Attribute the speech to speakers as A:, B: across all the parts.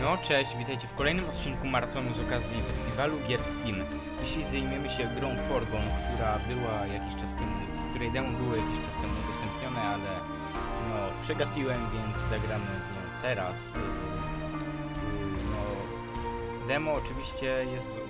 A: No, cześć, witajcie w kolejnym odcinku maratonu z okazji festiwalu gier Steam. Dzisiaj zajmiemy się grą Forgon, która była jakiś czas temu, której demo było jakiś czas temu udostępnione, ale no, przegapiłem, więc zagramy w nią teraz. Yy, yy, No, demo oczywiście jest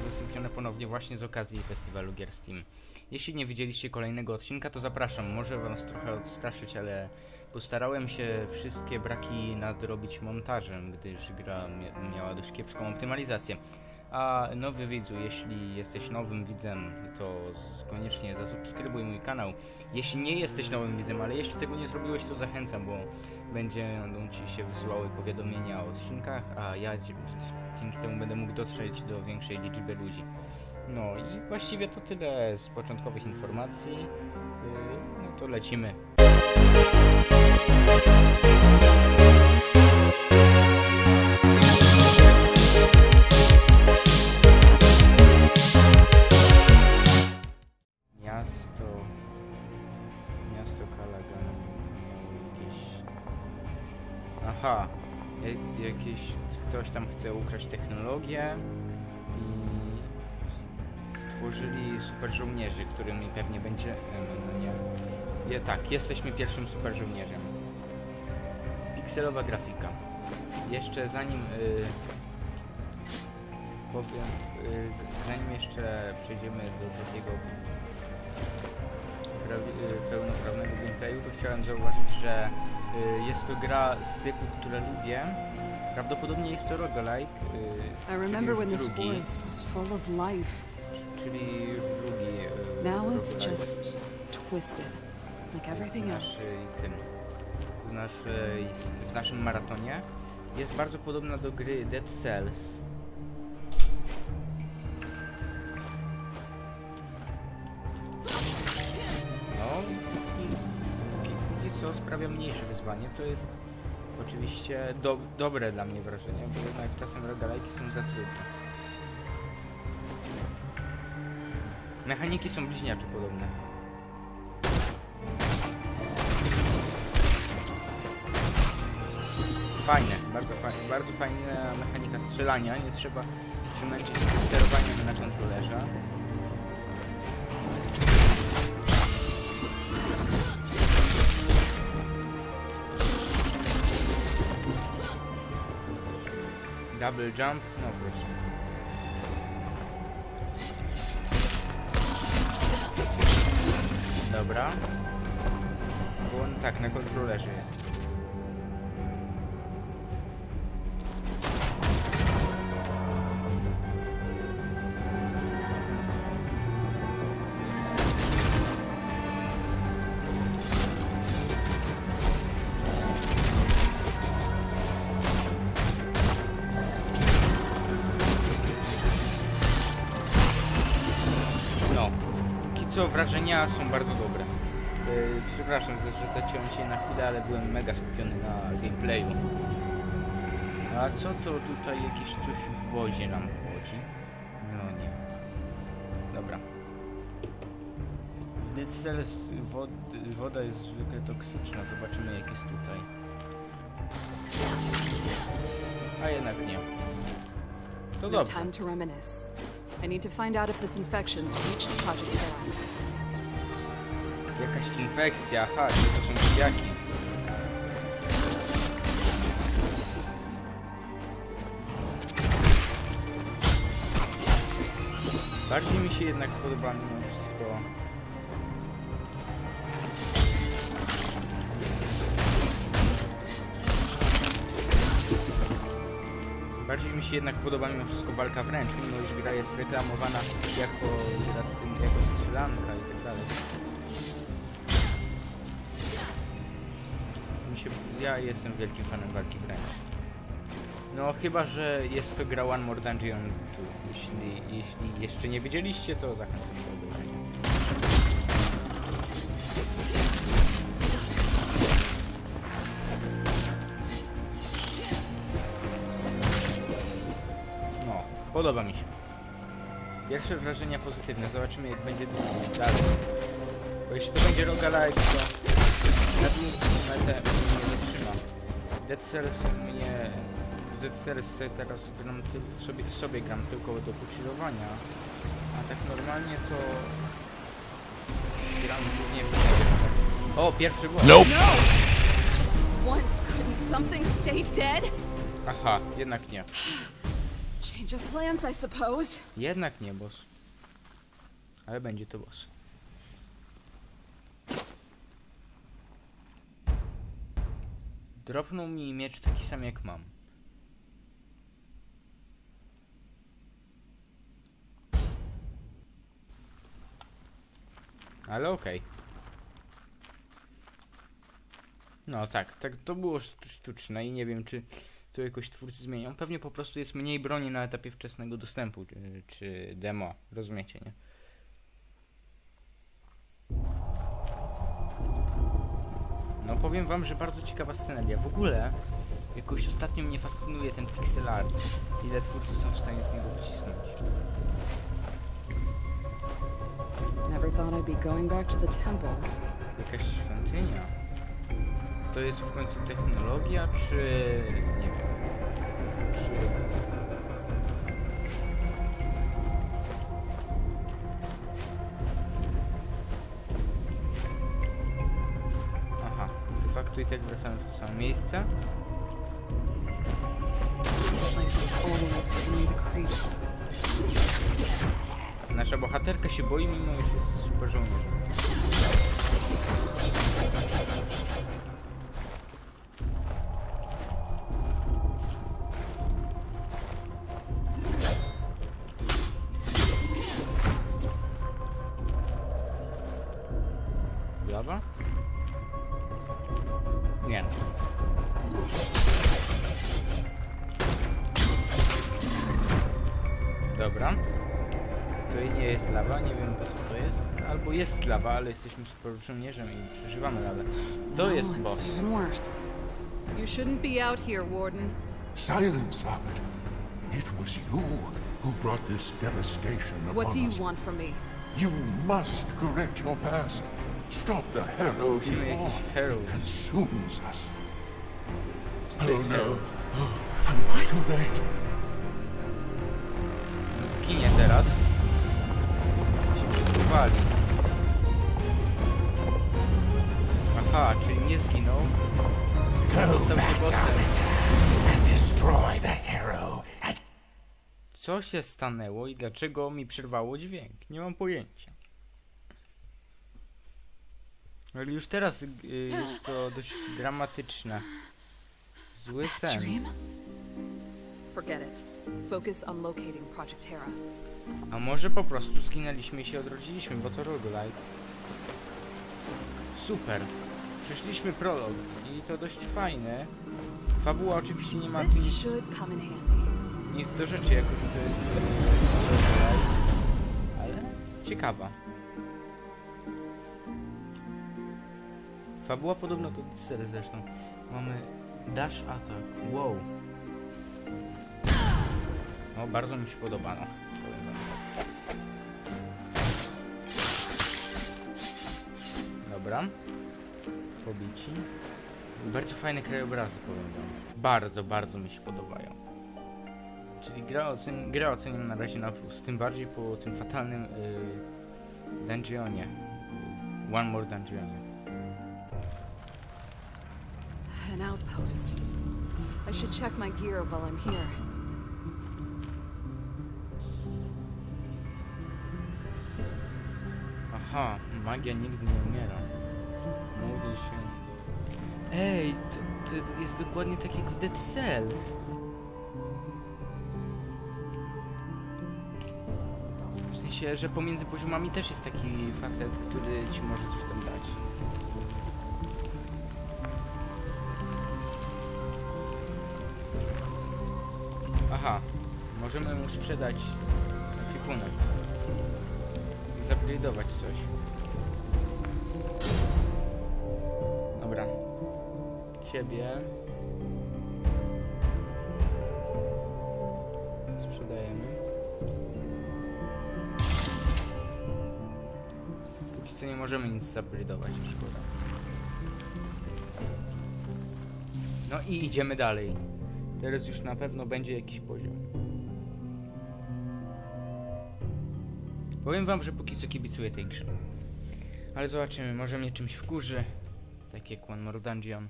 A: udostępnione ponownie właśnie z okazji festiwalu gier Steam. Jeśli nie widzieliście kolejnego odcinka, to zapraszam. Może was trochę odstraszyć, ale Postarałem się wszystkie braki nadrobić montażem, gdyż gra mia- miała dość kiepską optymalizację. A nowy widzu, jeśli jesteś nowym widzem, to koniecznie zasubskrybuj mój kanał. Jeśli nie jesteś nowym widzem, ale jeszcze tego nie zrobiłeś, to zachęcam, bo będą ci się wysyłały powiadomienia o odcinkach, a ja dzięki temu będę mógł dotrzeć do większej liczby ludzi. No i właściwie to tyle z początkowych informacji. Yy, No to lecimy. Miasto. Miasto Kalagan jakieś. Aha. Jak, jakieś. Ktoś tam chce ukraść technologię i stworzyli super żołnierzy, którymi pewnie będzie. No, no. Je, tak, jesteśmy pierwszym super żołnierzem. Pikselowa grafika. Jeszcze zanim. Y, powiem. Y, z- zanim jeszcze przejdziemy do takiego y, pełnoprawnego gameplayu, to chciałem zauważyć, że y, jest to gra z typu, które lubię. Prawdopodobnie jest to roguelike, y,
B: I remember when this
A: drugi,
B: forest was full of life.
A: czyli już drugi y,
B: Now it's
A: roguelike
B: just twisted,
A: w, naszej, tym, w, naszej, w naszym maratonie. Jest bardzo podobna do gry Dead Cells. No, póki, póki, póki co sprawia mniejsze wyzwanie, co jest oczywiście do, dobre dla mnie wrażenie, bo jednak czasem rogalajki są za trudne. Mechaniki są bliźniacze podobne. Fajne, bardzo fajne, bardzo fajna mechanika strzelania, nie trzeba się męczyć sterowaniem na kontrolerze. Double jump, no proszę. Dobra. Bo on tak, na kontrolerze jest. Wrażenia są bardzo dobre. Yy, przepraszam, że zaciąłem się na chwilę, ale byłem mega skupiony na gameplayu. A co to tutaj jakieś coś w wodzie nam chodzi? No nie. Dobra. W Dead Cells wod, woda jest zwykle toksyczna. Zobaczymy jak jest tutaj. A jednak nie. To
B: No
A: dobrze.
B: time to reminisce. I need to find out if this infection's reached Project Era.
A: Jakaś infekcja, aha, czy to są kwiaki. Bardziej mi się jednak podoba mimo wszystko. Bardziej mi się jednak podoba mimo wszystko walka wręcz, mimo iż gra jest reklamowana jako, jako strzelanka i tak dalej. Się, ja jestem wielkim fanem walki wręcz. No chyba, że jest to gra One More Dungeon 2. Jeśli, jeśli jeszcze nie wiedzieliście, to zachęcam do obejrzenia. No, podoba mi się. Pierwsze wrażenia pozytywne. Zobaczymy jak będzie dalej. Bo jeśli to będzie roguelike, to na długą metę mnie nie trzyma. Dead Cells mnie Dead Cells teraz gram ty- sobie, sobie gram tylko do pochillowania, a tak normalnie to gram głównie w... O, pierwszy boss!
B: No! Just once, couldn't something stay dead?
A: Aha, jednak nie.
B: Change of plans, I suppose.
A: Jednak nie boss. Ale będzie to boss. Dropnął mi miecz taki sam jak mam. Ale okej. No tak, tak to było sztu- sztuczne i nie wiem czy to jakoś twórcy zmienią. Pewnie po prostu jest mniej broni na etapie wczesnego dostępu, czy, czy demo, rozumiecie, nie? No powiem wam, że bardzo ciekawa sceneria. W ogóle jakoś ostatnio mnie fascynuje ten pixel art. Ile twórcy są w stanie z niego wycisnąć.
B: Never thought I'd be going back to the temple.
A: Jakaś świątynia. To jest w końcu technologia, czy... nie wiem. Czy... facto i tak wracamy w to samo miejsce. Nasza bohaterka się boi, mimo że jest super żołnierzem. Ale jesteśmy super żołnierzem i przeżywamy lawę. To
B: No,
A: jest boss.
B: You shouldn't be out here, Warden.
C: Silence, Abbot. It was you who brought this devastation upon
B: What do you
C: us.
B: want from me?
C: You must correct your past. Stop the hero
A: Musimy
C: before
A: jakiś
C: it consumes us.
A: To
C: Oh
A: jest
C: no. Too late.
A: Zginie teraz. Się wszystko wali. Aha, czyli nie zginął. Został się bossem. Co się stanęło i dlaczego mi przerwało dźwięk? Nie mam pojęcia. Ale już teraz y, jest to dość dramatyczne. Zły sen.
B: Forget it. Focus on locating Project Hera.
A: A może po prostu zginęliśmy i się odrodziliśmy, bo to roguelike. Super. Przeszliśmy prolog i to dość fajne. Fabuła oczywiście nie ma nic,
B: This should come in handy.
A: nic do rzeczy, jako że to jest e, roguelike. Ale ciekawa. Fabuła podobno do sery zresztą. Mamy dash attack. Wow. No, bardzo mi się podoba, no. Powiem wam. Dobra. Pobici. Bardzo fajne krajobrazy, powiem wam. Bardzo, bardzo mi się podobają. Czyli gra ocen grę oceniam na razie na plus. Tym bardziej po tym fatalnym yy, dungeonie. One More Dungeonie.
B: An outpost. I should check my gear while I'm here.
A: Aha, magia nigdy nie umiera. Się. Ej, to, to jest dokładnie tak jak w Dead Cells. W sensie, że pomiędzy poziomami też jest taki facet, który ci może coś tam dać. Aha, możemy mu sprzedać ekwipunek i zupgrade'ować coś. Dobra. Ciebie. Sprzedajemy. Póki co nie możemy nic zupgrade'ować, szkoda. No i idziemy dalej. Teraz już na pewno będzie jakiś poziom. Powiem wam, że póki co kibicuję tej grze. Ale zobaczymy, może mnie czymś wkurzy. Tak jak One More Dungeon.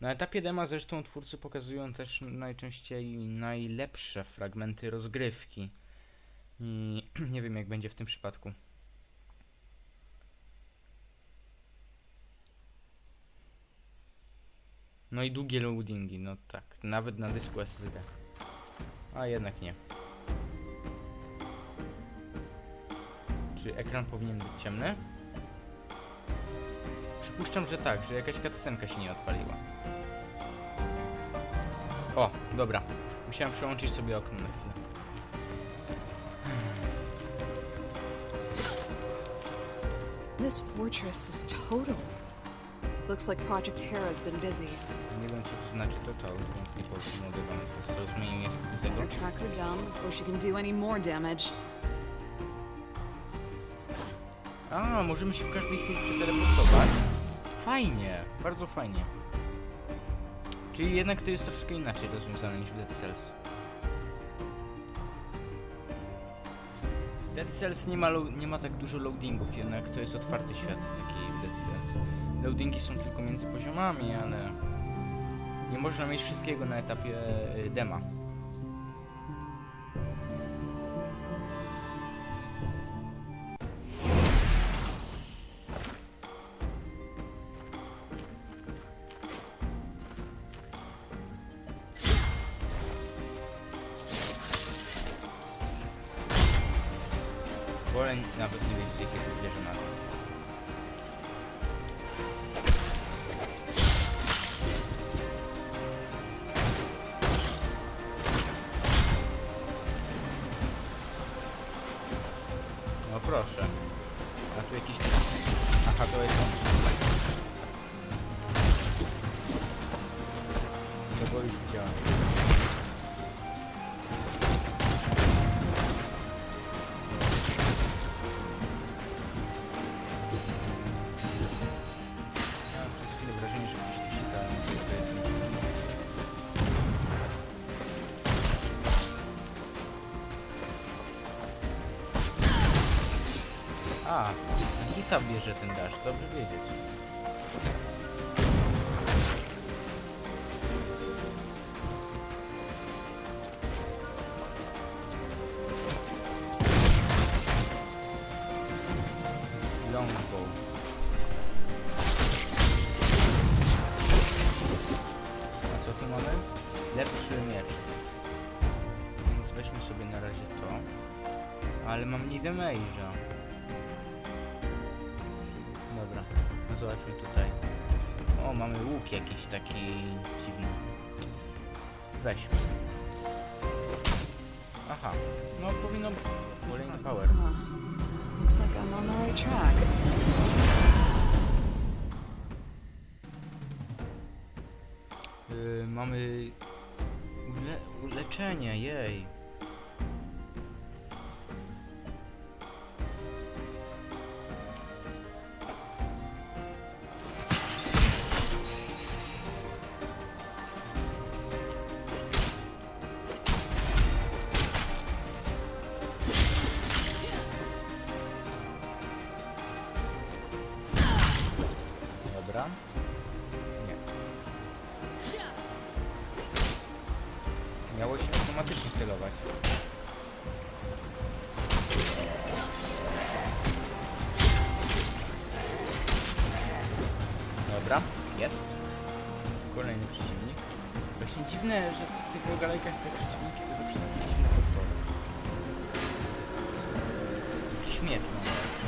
A: Na etapie dema zresztą twórcy pokazują też najczęściej najlepsze fragmenty rozgrywki. I nie wiem jak będzie w tym przypadku. No i długie loadingi, no tak, nawet na dysku SSD. A jednak nie. Czy ekran powinien być ciemny? Przypuszczam, że tak, że jakaś cutscenka się nie odpaliła. O, dobra. Musiałem przełączyć sobie okno na chwilę.
B: This fortress is totaled. Looks like Project Hera's been busy.
A: Nie wiem, co to znaczy total, więc nie powiem, mogę wam zmienił niestety tego.
B: Better track her down before she can do any more damage.
A: A, możemy się w każdej chwili przeteleportować. Fajnie, bardzo fajnie. Czyli jednak to jest troszkę inaczej rozwiązane niż w Dead Cells. Dead Cells nie ma, nie ma tak dużo loadingów, jednak to jest otwarty świat taki Dead Cells. Loadingi są tylko między poziomami, ale nie można mieć wszystkiego na etapie y, dema. Wolę nawet nie Gita bierze ten dasz, dobrze wiedzieć. Longbow. A co tu mamy? Lepszy miecz. Więc weźmy sobie na razie to. Ale mam mniej damage'a. Dobra, no zobaczmy tutaj. O, mamy łuk jakiś taki dziwny. Weźmy. Aha, no powinno. Kolejny power.
B: Looks like I'm on the right track.
A: Yy, mamy ule uleczenie, jej. Rogalejkach te przeciwniki to zawsze takie dziwne potwory. Jakiś miecz mam lepszy.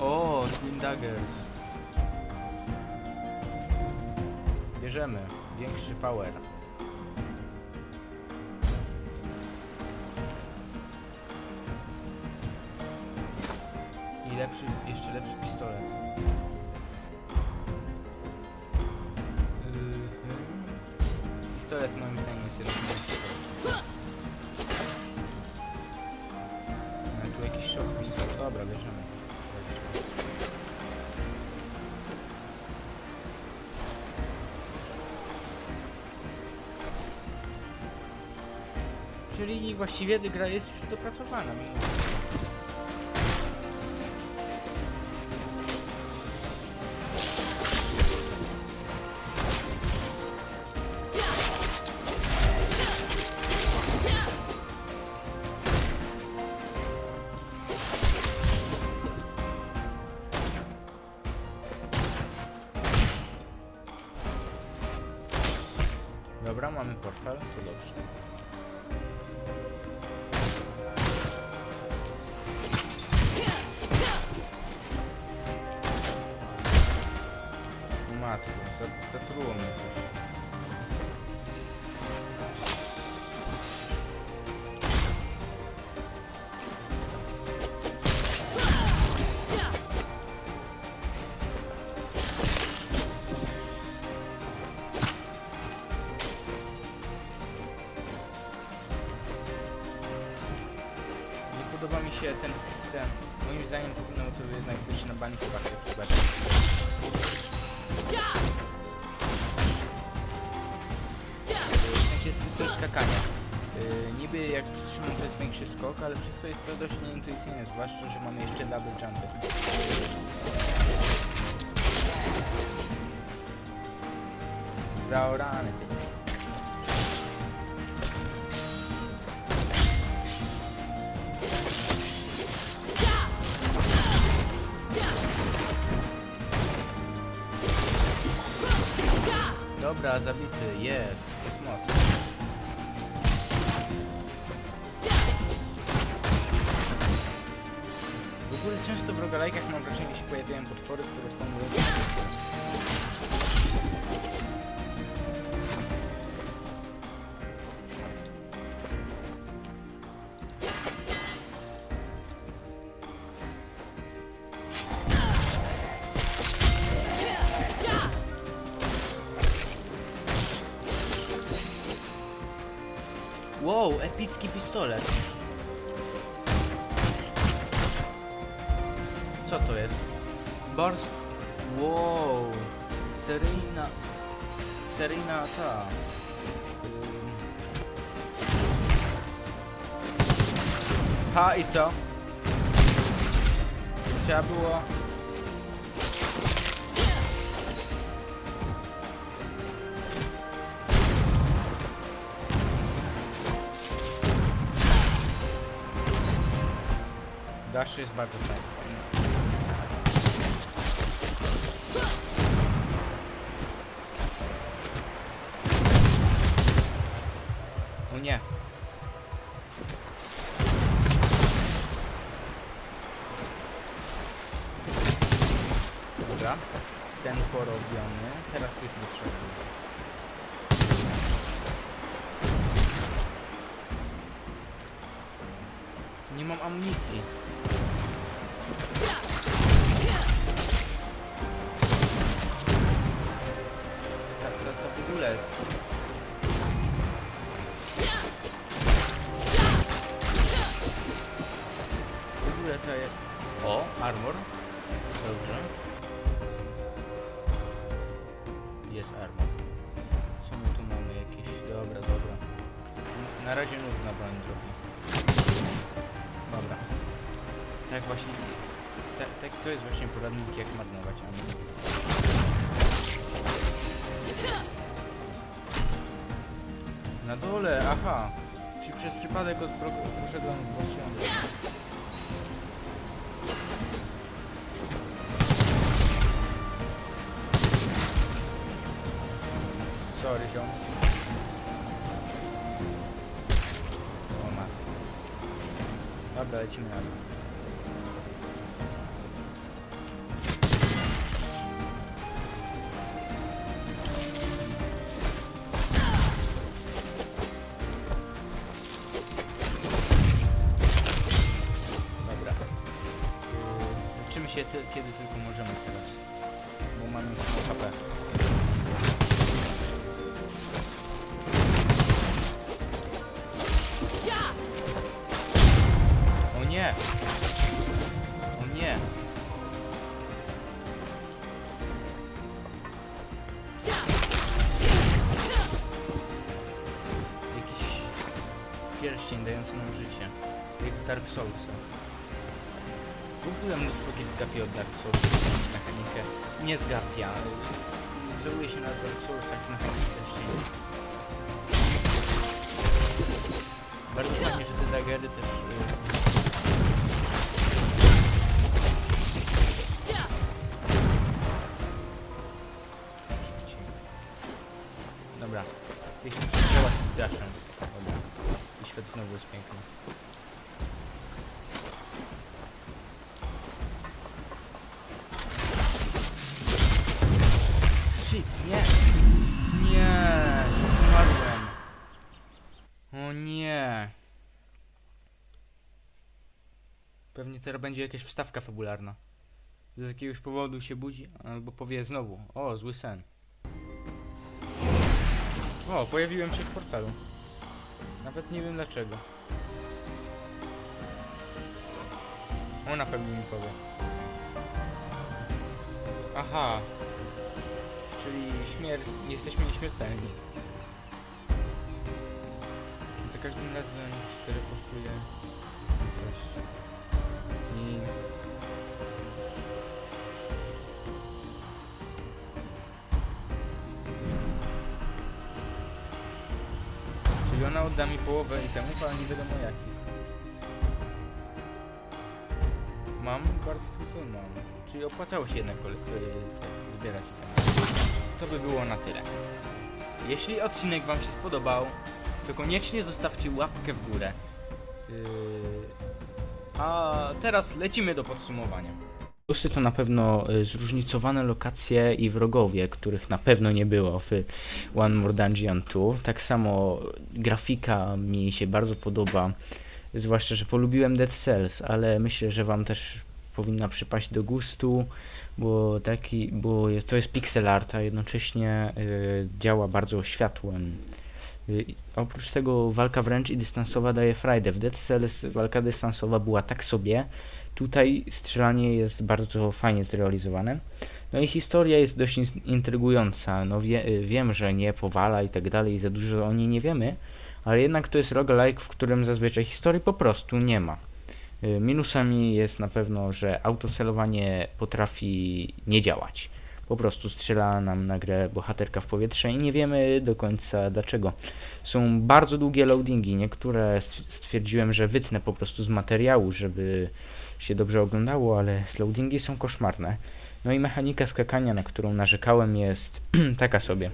A: O, Twin Daggers. Bierzemy. Większy power. I lepszy, jeszcze lepszy pistolet. pistolet moim zdaniem jest jednak Ale tu jakiś szok pistolet. Dobra, bierzemy. Czyli właściwie gra jest już dopracowana. Mamy portal, to dobrze. To jednak być na chyba chcę przykład. W sensie system skakania. Yy, niby jak przytrzymam to jest większy skok, ale przez to jest to dość nieintuicyjne, zwłaszcza, że mamy jeszcze double jumpy. Zaorany ty. Dobra, zabity, jest, jest mocno. W ogóle często w rogalajkach mam wrażenie, że się pojawiają potwory, które spawnują. Wow, epicki pistolet. Co to jest? Bars... Wow. Seryjna... Seryjna ta... Ha i co? Trzeba było... Dash jest bardzo fajny. O nie. Dobra. Ten porobiony. Teraz tych potrzebuję. Nie mam amunicji. Na razie nudna broń drogi. Dobra. Tak właśnie... Tak, tak to jest właśnie poradnik jak marnować amunicję. Na dole, aha. Czyli przez przypadek od poszedłem w właściwą. Dół. Dobra. Leczymy się kiedy tylko możemy teraz. Jak w ogóle mnóstwo gier zgapia od Dark Soulsów tę mechanikę. Nie zgapia. Wzoruje się na Dark Soulsach w mechanice pierścieni. Bardzo fajnie, że te dagery też... y. Dobra. Technicznie działa z daszem. Dobra. I świat znowu jest piękny. Pewnie teraz będzie jakaś wstawka fabularna. Z jakiegoś powodu się budzi, albo powie znowu. O, zły sen. O, pojawiłem się w portalu. Nawet nie wiem dlaczego. Ona pewnie mi powie. Aha. Czyli śmierć... Jesteśmy nieśmiertelni. Za każdym razem się teleportuję. Coś. I... Czyli ona odda mi połowę i temu, ale nie wiadomo jaki. Mam warstwy mam. Czyli opłacało się jednak te, zbierać itemy. To by było na tyle. Jeśli odcinek Wam się spodobał, to koniecznie zostawcie łapkę w górę. Yy... A teraz lecimy do podsumowania. Plusy to na pewno y, zróżnicowane lokacje i wrogowie, których na pewno nie było w One More Dungeon 2. Tak samo grafika mi się bardzo podoba, zwłaszcza, że polubiłem Dead Cells, ale myślę, że Wam też powinna przypaść do gustu, bo taki, bo to jest pixel art, a jednocześnie y, działa bardzo światłem. Y, oprócz tego walka wręcz i dystansowa daje frajdę. W Dead Cells walka dystansowa była tak sobie, tutaj strzelanie jest bardzo fajnie zrealizowane. No i historia jest dość in- intrygująca. No wie, y, wiem, że nie powala i tak dalej, za dużo o niej nie wiemy, ale jednak to jest roguelike, w którym zazwyczaj historii po prostu nie ma. Y, Minusami jest na pewno, że autocelowanie potrafi nie działać. Po prostu strzela nam na grę bohaterka w powietrze i nie wiemy do końca dlaczego. Są bardzo długie loadingi, niektóre stwierdziłem, że wytnę po prostu z materiału, żeby się dobrze oglądało, ale loadingi są koszmarne. No i mechanika skakania, na którą narzekałem jest taka sobie.